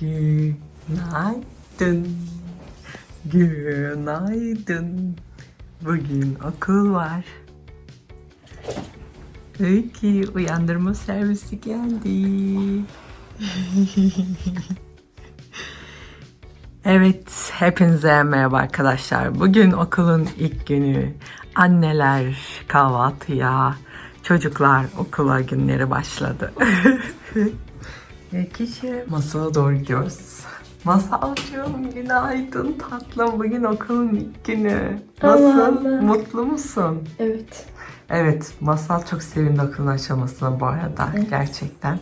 Günaydın. Günaydın. Bugün okul var. Öykü uyandırma servisi geldi. evet, hepinize merhaba arkadaşlar. Bugün okulun ilk günü. Anneler kahvaltıya, çocuklar okula günleri başladı. Kişi masaya doğru gidiyoruz. Masalcığım günaydın tatlım. Bugün okulun ilk günü. Nasıl? Allah Allah. Mutlu musun? Evet. Evet, Masal çok sevindi okulun açılmasına bu arada gerçekten.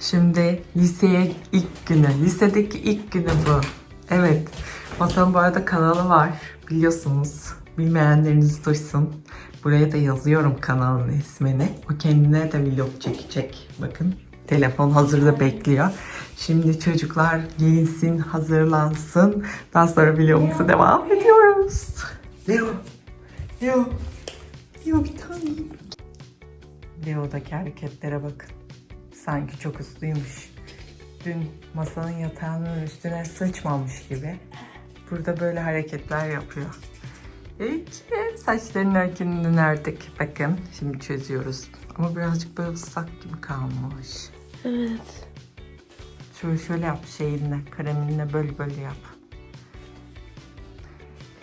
Şimdi liseye ilk günü, lisedeki ilk günü bu. Evet, Masal'ın bu arada kanalı var biliyorsunuz. Bilmeyenleriniz duysun. Buraya da yazıyorum kanalın ismini. O kendine de vlog çekecek. Bakın telefon hazırda bekliyor. Şimdi çocuklar giyinsin, hazırlansın. Daha sonra vlogumuza devam ediyoruz. Leo, Leo, Leo bir tanem. Leo'daki hareketlere bakın. Sanki çok usluymuş. Dün masanın yatağının üstüne sıçmamış gibi. Burada böyle hareketler yapıyor. İki saçlarının örgününü ördük. Bakın şimdi çözüyoruz. Ama birazcık böyle ıslak gibi kalmış. Evet. Şöyle şöyle yap şeyinle, kreminle böyle böyle yap.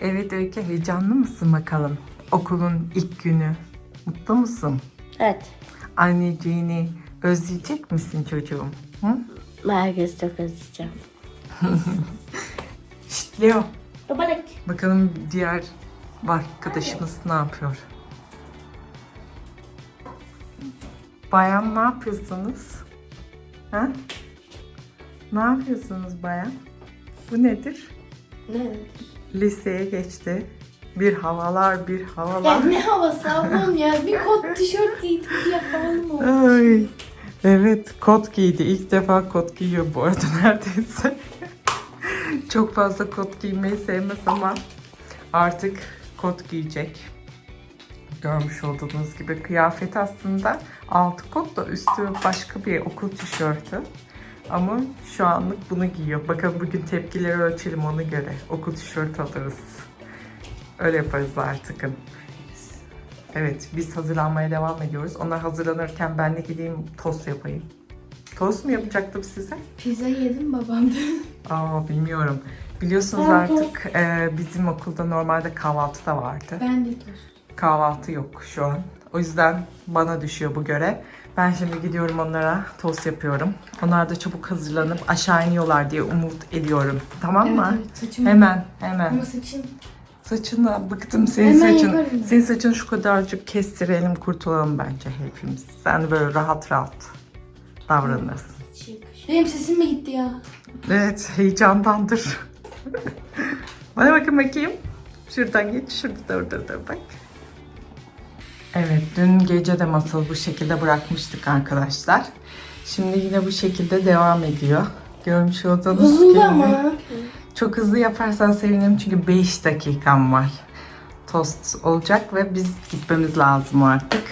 Evet Öykü heyecanlı mısın bakalım? Okulun ilk günü. Mutlu musun? Evet. Anneciğini özleyecek misin çocuğum? Hı? Herkes çok özleyeceğim. Şşt Leo. Babalık. Bakalım diğer arkadaşımız ne yapıyor? Bayan ne yapıyorsunuz? Ha? Ne yapıyorsunuz bayan? Bu nedir? Ne? Liseye geçti. Bir havalar bir Ya havalar. ne havası ablam ya. Bir kot tişört giydim diye havalı mı? Ay. Evet kot giydi. İlk defa kot giyiyor bu arada neredeyse. Çok fazla kot giymeyi sevmez ama artık kot giyecek. Görmüş olduğunuz gibi kıyafet aslında altı kot da üstü başka bir okul tişörtü. Ama şu anlık bunu giyiyor. Bakalım bugün tepkileri ölçelim ona göre. Okul tişörtü alırız. Öyle yaparız artık. Evet, biz hazırlanmaya devam ediyoruz. Onlar hazırlanırken ben de gideyim tost yapayım. Tost mu yapacaktım size? Pizza yedim babamdan. Aa bilmiyorum. Biliyorsunuz Ben artık e, bizim okulda normalde kahvaltı da vardı. Ben de tost. Kahvaltı yok şu an. O yüzden bana düşüyor bu görev. Ben şimdi gidiyorum onlara tost yapıyorum. Onlar da çabuk hazırlanıp aşağı iniyorlar diye umut ediyorum. Tamam Evet, mı? evet. Hemen, hemen. Ama saçım. Saçına bıktım senin Hemen saçın. yaparım. Senin saçını şu kadarcık kestirelim kurtulalım bence hepimiz. Sen böyle rahat rahat davranırsın. Benim sesim mi gitti ya? Evet heyecandandır. Bana bakın bakayım. Şuradan geç şurada dur dur dur bak. Evet dün gece de masal bu şekilde bırakmıştık arkadaşlar. Şimdi yine bu şekilde devam ediyor. Görmüş olduğunuz Hızlı gibi. ama. Çok hızlı yaparsan sevinirim çünkü 5 dakikam var. Tost olacak ve biz gitmemiz lazım artık.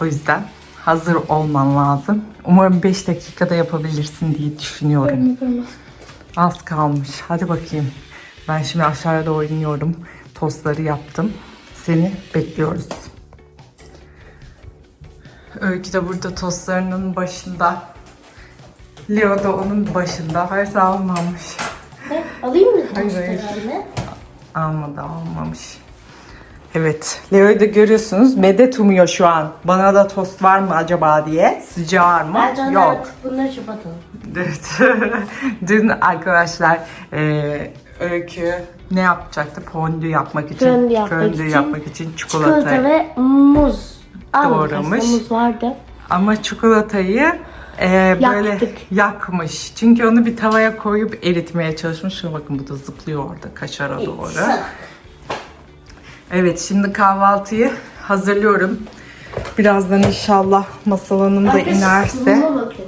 O yüzden hazır olman lazım. Umarım 5 dakikada yapabilirsin diye düşünüyorum. Yaparım. Az kalmış. Hadi bakayım. Ben şimdi aşağıya doğru iniyorum. Tostları yaptım. Seni bekliyoruz. Öykü de burada tostlarının başında. Leo da onun başında. Hayır almamış. Ne? Alayım mı Hayır, tost hayır. herhalde? Almadı almamış. Evet. Leo'yu da görüyorsunuz. Medet umuyor şu an. Bana da tost var mı acaba diye. Sıcağı var mı? Bence onlar Yok. artık bunları atalım. Evet. Dün arkadaşlar e, Öykü ne yapacaktı? Fondü yapmak için. Fondü yapmak için yapmak için çikolata. Çikolata ve muz. Almadık Doğramış. vardı. Ama çikolatayı e, böyle Yaktık. yakmış. Çünkü onu bir tavaya koyup eritmeye çalışmış. Şuna bakın bu da zıplıyor orada kaşara doğru. Evet şimdi kahvaltıyı hazırlıyorum. Birazdan inşallah Masal Hanım da inerse. Sunuma bakın.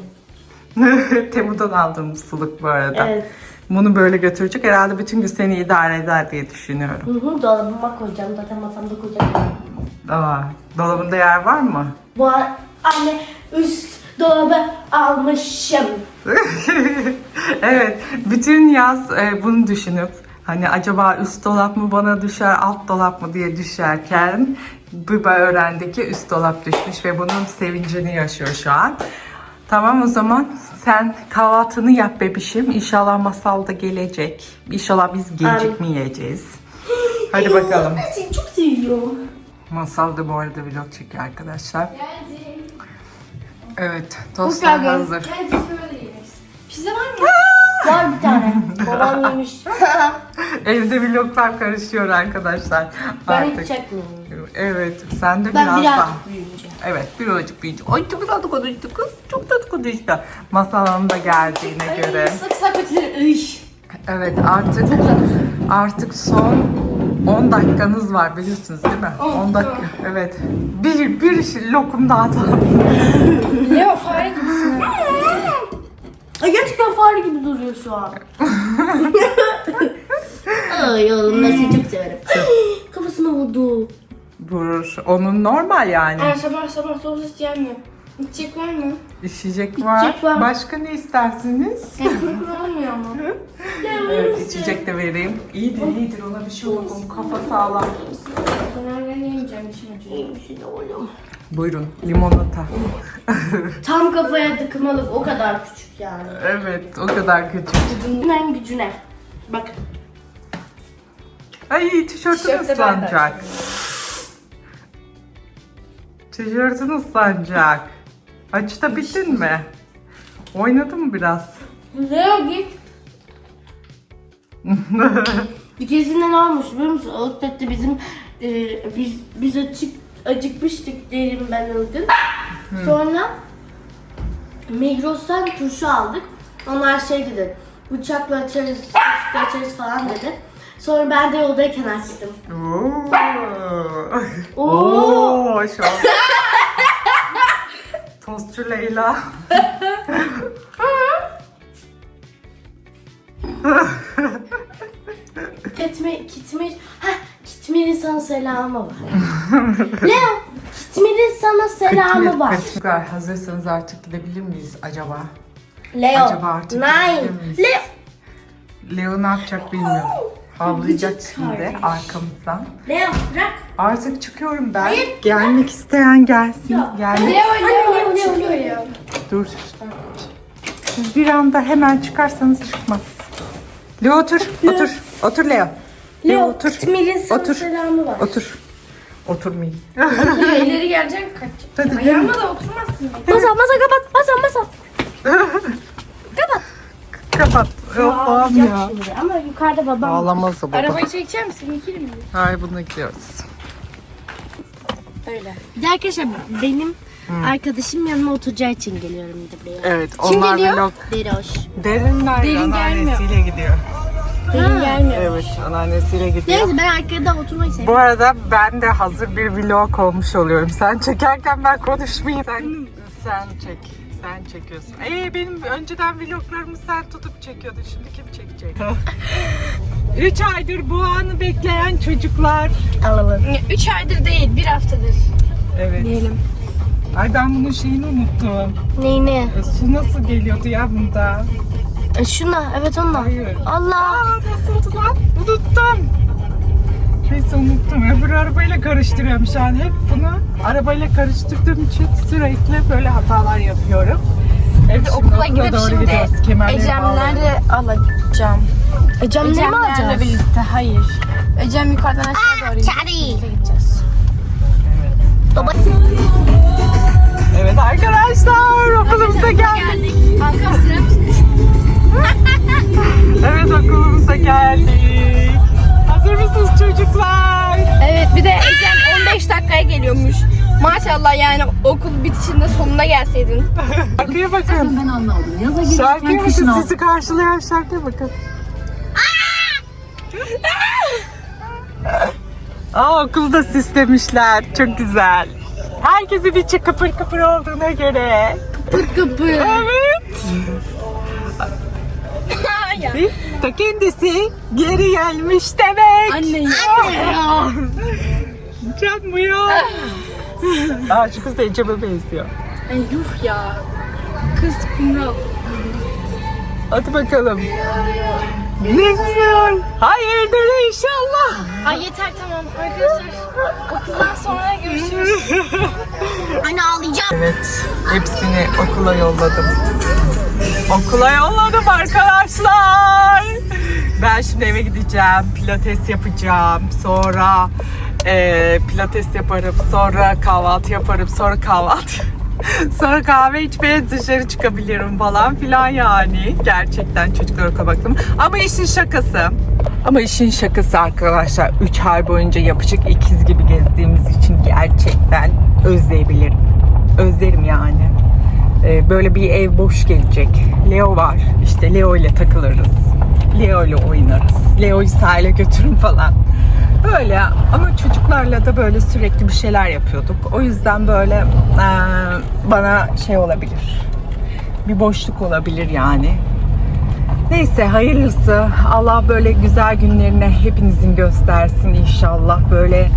Temu'dan aldığım suluk bu arada. Evet. Bunu böyle götürecek. Herhalde bütün gün seni idare eder diye düşünüyorum. Hı hı, dolabıma koyacağım. Zaten masamda koyacağım. Aa, dolabında yer var mı? Bu ar- anne üst dolabı almışım. evet, bütün yaz e, bunu düşünüp hani acaba üst dolap mı bana düşer, alt dolap mı diye düşerken Biba öğrendi ki üst dolap düşmüş ve bunun sevincini yaşıyor şu an. Tamam o zaman sen kahvaltını yap bebişim. İnşallah masal da gelecek. İnşallah biz gecikmeyeceğiz. Hadi bakalım. Ben seni çok seviyorum. Masal da bu arada vlog çekiyor arkadaşlar. Geldim. Evet, tostlar hazır. Geldim yeriz. Pizza var mı? var bir tane. Babam yemiş. Evde vloglar karışıyor arkadaşlar. ben Artık. hiç çekmiyorum. Evet, sen de Ben biraz, biraz daha. büyüyünce. Evet, birazcık büyüyecek. Ay çok tatlı konuştu kız. Çok tatlı konuştu. Masal Hanım da geldiğine göre. Sık sık ış. Evet, artık artık son 10 dakikanız var biliyorsunuz değil mi? On, 10 dakika. Evet. Bir bir lokum daha atalım. Leo fare gibisin. Ay gerçekten fare gibi duruyor şu an. Ay oğlum ben seni çok severim. Kafasına vurdu. Vurur. Onun normal yani. Ay sabah sabah sosis gelmiyor. İçecek var mı? İçecek var. İçecek var. Başka ne istersiniz? Kuru olmuyor mu? Evet, içecek de vereyim. İyidir, iyidir. Ona bir şey olmaz. Onun kafa sağlam. Ben yemeyeceğim işim acıyor. İyi misin oğlum? Buyurun, limonata. Tam kafaya tıkmalık o kadar küçük yani. evet, o kadar küçük. Gücünden gücüne. Bak. Ay, tişörtün Tişört de ben de ıslanacak. Tişörtün ıslanacak. Açta bittin mi? Oynadın mı biraz? Leo git. Bir keresinde ne olmuş biliyor musun? Outlet'te bizim e, biz biz açık acıkmıştık derim ben gün. Sonra Migros'tan turşu aldık. Onlar şey dedi. Bıçakla açarız, bıçakla açarız falan dedi. Sonra ben de yoldayken açtım. Oo. Oo. Oo, şu an. Tostçu Leyla. Kitmir, kitmir, heh, kitmirin sana selamı var. Leo, kitmirin sana selamı var. Çocuklar hazırsanız artık gidebilir miyiz acaba? Leo, Acaba artık nine. gidebilir miyiz? Leo, Leo ne yapacak bilmiyorum. Havlayacak şimdi arkamızdan. Leo bırak. Artık çıkıyorum ben. Hayır. Gelmek isteyen gelsin. Gelmek Leo, Leo, Leo, Leo, Leo. Dur. Siz bir anda hemen çıkarsanız çıkmaz. Leo otur. Otur. Otur Leo. Leo, Leo, otur. kitmirin sana Otur. selamı var. Otur. Oturmayın. İleri geleceksin kaçacak. Hadi Ayağıma da oturmazsın. Masa masa kapat masa masa. Kapat. Allah'ım ya. Şimdi ama yukarıda babam. Ağlamaz o baba. Arabayı çekecek misin? İkili mi? Hayır bununla gidiyoruz. Öyle. Bir de arkadaşlar benim arkadaşım yanıma oturacağı için geliyorum bir de buraya. Evet Kim onlar geliyor? vlog Deroş. derinler Derin anneannesiyle gidiyor. Benim gelmiyor. Evet anneannesiyle gidiyor. Neyse ben arkada oturmayı seviyorum. Bu arada ben de hazır bir vlog olmuş oluyorum. Sen çekerken ben konuşmayayım. Sen, sen çek. Sen çekiyorsun. Ee benim önceden vloglarımı sen tutup çekiyordun. Şimdi kim çekecek? 3 aydır bu anı bekleyen çocuklar. Alalım. 3 aydır değil, bir haftadır. Evet. Diyelim. Ay ben bunun şeyini unuttum. Neyini? E, Su nasıl geliyordu ya bunda? E, şuna evet onunla. Hayır. Allah. Aa nasıldı lan? Unuttum. Neyse unuttum. Öbür arabayla karıştırıyorum şu an. Hep bunu arabayla karıştırdığım için sürekli böyle hatalar yapıyorum. Evet, okula gidip doğru şimdi gidiyoruz. Kemerleri bağladım. Ecemleri alacağım. Ecem ne mi Ecemlerle alacağız? birlikte, hayır. Ecem yukarıdan aşağı doğru gideceğiz. Evet Maşallah yani okul bitişinde sonunda gelseydin. Şarkıya bakın. Ben anlamadım. Yaza Şarkıya kışın bakın. Sizi karşılayan şarkıya bakın. Aa okulu da süslemişler. Çok güzel. Herkesin içi kıpır kıpır olduğuna göre. Pır kıpır. Evet. Ta kendisi geri gelmiş demek. Anne ya. Canmıyor. Aa şu kız da Ecem'e benziyor. Ay yuh ya. kız kumral. Hadi bakalım. Ne güzel. Hayırdır inşallah. Ay yeter tamam arkadaşlar. Okuldan sonra görüşürüz. Anne ağlayacağım. Evet, hepsini okula yolladım. Okula yolladım arkadaşlar. Ben şimdi eve gideceğim, pilates yapacağım. Sonra eee, pilates yaparım, sonra kahvaltı yaparım, sonra kahvaltı. Sonra kahve içmeye dışarı çıkabilirim falan filan yani. Gerçekten çocuklara okula baktım. Ama işin şakası. Ama işin şakası arkadaşlar. 3 ay boyunca yapışık ikiz gibi gezdiğimiz için gerçekten özleyebilirim. Özlerim yani. Ee, böyle bir ev boş gelecek. Leo var. İşte Leo ile takılırız. Leo ile oynarız. Leo'yu sahile götürün falan. Böyle ama çocuklarla da böyle sürekli bir şeyler yapıyorduk. O yüzden böyle eee, bana şey olabilir. Bir boşluk olabilir yani. Neyse hayırlısı. Allah böyle güzel günlerine hepinizin göstersin inşallah. Böyle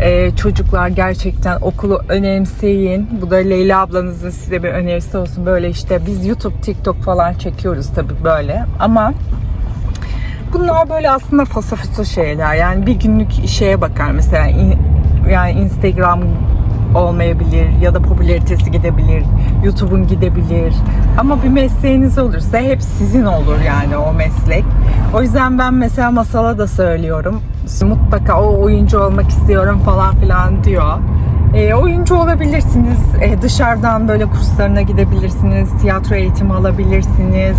e, çocuklar gerçekten okulu önemseyin. Bu da Leyla ablanızın size bir önerisi olsun. Böyle işte biz YouTube, TikTok falan çekiyoruz tabii böyle. Ama bunlar böyle aslında fasafiso şeyler. Yani bir günlük şeye bakar mesela yani Instagram olmayabilir ya da popülaritesi gidebilir, YouTube'un gidebilir. Ama bir mesleğiniz olursa hep sizin olur yani o meslek. O yüzden ben mesela masala da söylüyorum. Mutlaka o oyuncu olmak istiyorum falan filan diyor. E, oyuncu olabilirsiniz. E, dışarıdan böyle kurslarına gidebilirsiniz. Tiyatro eğitimi alabilirsiniz.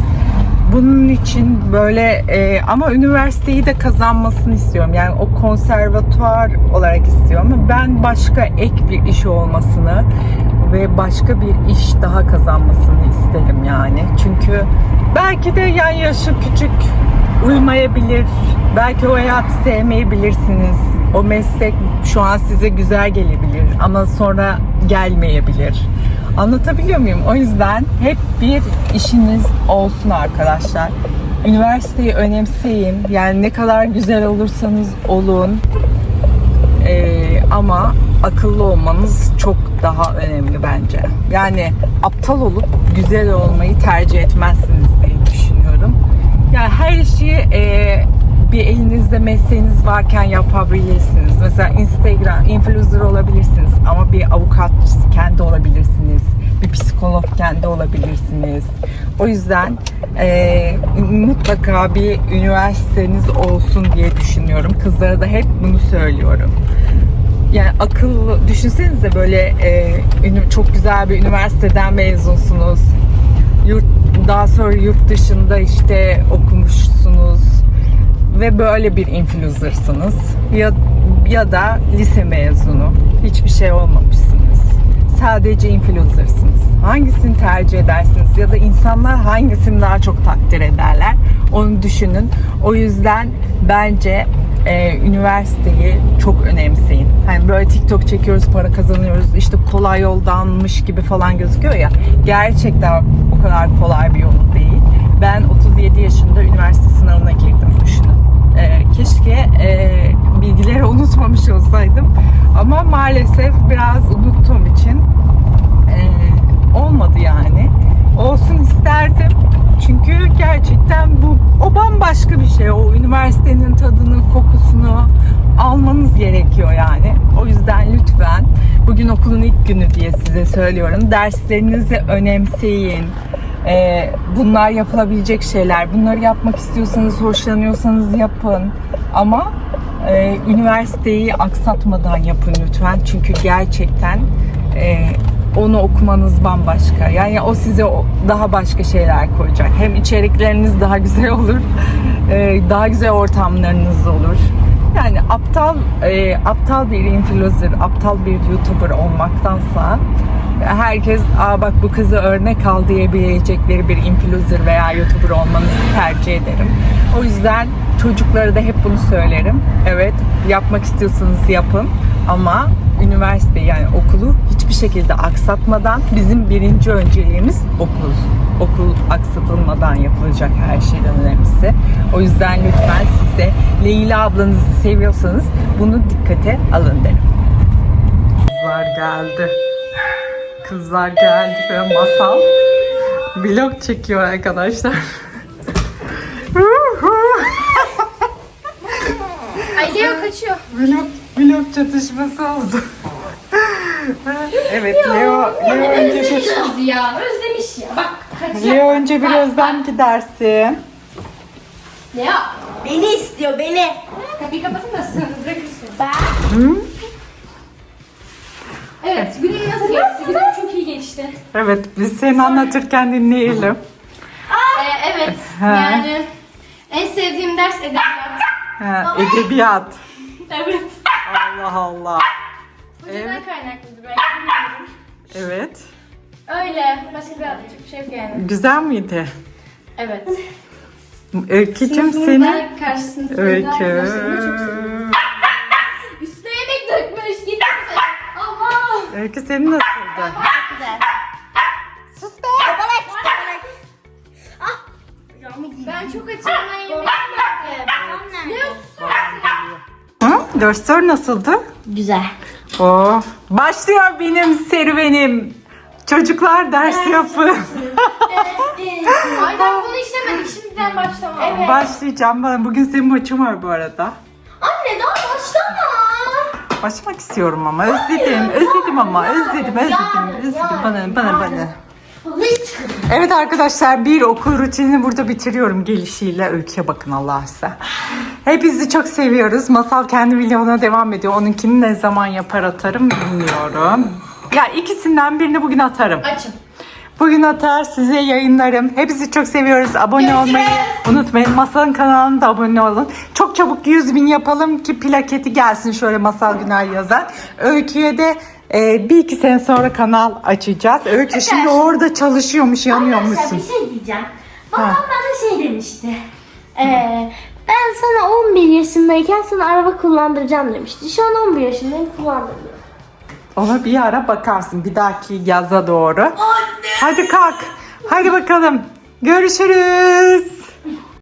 Bunun için böyle e, ama üniversiteyi de kazanmasını istiyorum. Yani o konservatuar olarak istiyorum ama ben başka ek bir iş olmasını ve başka bir iş daha kazanmasını isterim yani. Çünkü belki de yani yaşı küçük uymayabilir. Belki o hayatı sevmeyebilirsiniz. O meslek şu an size güzel gelebilir ama sonra gelmeyebilir. Anlatabiliyor muyum? O yüzden hep bir işiniz olsun arkadaşlar. Üniversiteyi önemseyin. Yani ne kadar güzel olursanız olun. Ee, ama akıllı olmanız çok daha önemli bence. Yani aptal olup güzel olmayı tercih etmezsiniz diye düşünüyorum. Yani her işi e, bir elinizde mesleğiniz varken yapabilirsiniz. Mesela Instagram influencer olabilirsiniz ama bir avukat kendi olabilirsiniz. Bir psikolog kendi olabilirsiniz. O yüzden e, mutlaka bir üniversiteniz olsun diye düşünüyorum. Kızlara da hep bunu söylüyorum yani akıllı düşünsenize böyle e, çok güzel bir üniversiteden mezunsunuz. Yurt, daha sonra yurt dışında işte okumuşsunuz ve böyle bir influencer'sınız. Ya, ya da lise mezunu. Hiçbir şey olmamışsınız. Sadece influencer'sınız. Hangisini tercih edersiniz ya da insanlar hangisini daha çok takdir ederler? Onu düşünün. O yüzden bence e, üniversiteyi çok önemseyin. Hani böyle TikTok çekiyoruz, para kazanıyoruz, işte kolay yoldanmış gibi falan gözüküyor ya. Gerçekten o kadar kolay bir yol değil. Ben 37 yaşında üniversite sınavına girdim düşünün. E, keşke e, bilgileri unutmamış olsaydım. Ama maalesef biraz unuttuğum için e, olmadı yani. Olsun isterdim. Çünkü gerçekten bu o bambaşka bir şey. O üniversitenin tadını, kokusunu almanız gerekiyor yani. O yüzden lütfen bugün okulun ilk günü diye size söylüyorum. Derslerinizi önemseyin. Ee, bunlar yapılabilecek şeyler. Bunları yapmak istiyorsanız, hoşlanıyorsanız yapın. Ama e, üniversiteyi aksatmadan yapın lütfen. Çünkü gerçekten e, onu okumanız bambaşka. Yani o size daha başka şeyler koyacak. Hem içerikleriniz daha güzel olur, e, daha güzel ortamlarınız olur. Yani aptal e, aptal bir influencer, aptal bir YouTuber olmaktansa herkes Aa bak bu kızı örnek al diyebilecekleri bir influencer veya YouTuber olmanızı tercih ederim. O yüzden çocuklara da hep bunu söylerim. Evet yapmak istiyorsanız yapın ama üniversite yani okulu hiçbir şekilde aksatmadan bizim birinci önceliğimiz okul. Okul aksatılmadan yapılacak her şeyden önemlisi. O yüzden lütfen siz de Leyla ablanızı seviyorsanız bunu dikkate alın derim. Kızlar geldi. Kızlar geldi ve masal Vlog çekiyor arkadaşlar. Ay Leo kaçıyor. vlog, vlog çatışması oldu. evet Leo, Leo önce bir, ya özlemiş ya. Bak kaçacak. Leo önce bir özlem gidersin. Leo. Beni istiyor beni. Kapıyı kapatın da sınırı bırakırsın. Hı? Evet günün nasıl geçti? Geçti. Evet biz seni anlatırken dinleyelim. Ee, evet yani en sevdiğim ders edebiyat. Ha, edebiyat. Evet. Allah Allah. Hocadan kaynaklıydı belki bilmiyorum. Evet. Öyle. Başka bir şey yok yani. Güzel miydi? Evet. Öykücüm Sınıfımda, seni. Karşı sınıfımda Öykü. Üstüne yemek dökmüş. Gitmiş. Allah. Öykü senin nasıldı? Güzel. Ben çok açım. Ben yemek yemedim. Hı? Dersler nasıldı? Güzel. Oh, başlıyor benim serüvenim. Çocuklar ders yapın. Ay daha konu işlemedik. Şimdiden başlama. Evet. Başlayacağım. Bugün senin maçın var bu arada. Başlamak istiyorum ama özledim. Özledim ama özledim özledim. Özledim bana bana bana. Evet arkadaşlar bir okul rutinini burada bitiriyorum gelişiyle. Öyküye bakın Allah size. Hepinizi çok seviyoruz. Masal kendi videona devam ediyor. Onunkini ne zaman yapar atarım bilmiyorum. Ya ikisinden birini bugün atarım. Açın. Bugün atar size yayınlarım. Hepinizi çok seviyoruz. Abone olmayı unutmayın. Masalın kanalına da abone olun. Çok çabuk 100 bin yapalım ki plaketi gelsin şöyle Masal Günay yazar. Öykü'ye de e, bir iki sene sonra kanal açacağız. Öykü şimdi orada çalışıyormuş, Arkadaşlar yanıyormuşsun. bir şey diyeceğim. Babam bana şey demişti. Ee, ben sana 11 yaşındayken sana araba kullandıracağım demişti. Şu an 11 yaşındayım kullandırmıyorum. Ona bir ara bakarsın bir dahaki yaza doğru. Hadi kalk. Hadi bakalım. Görüşürüz.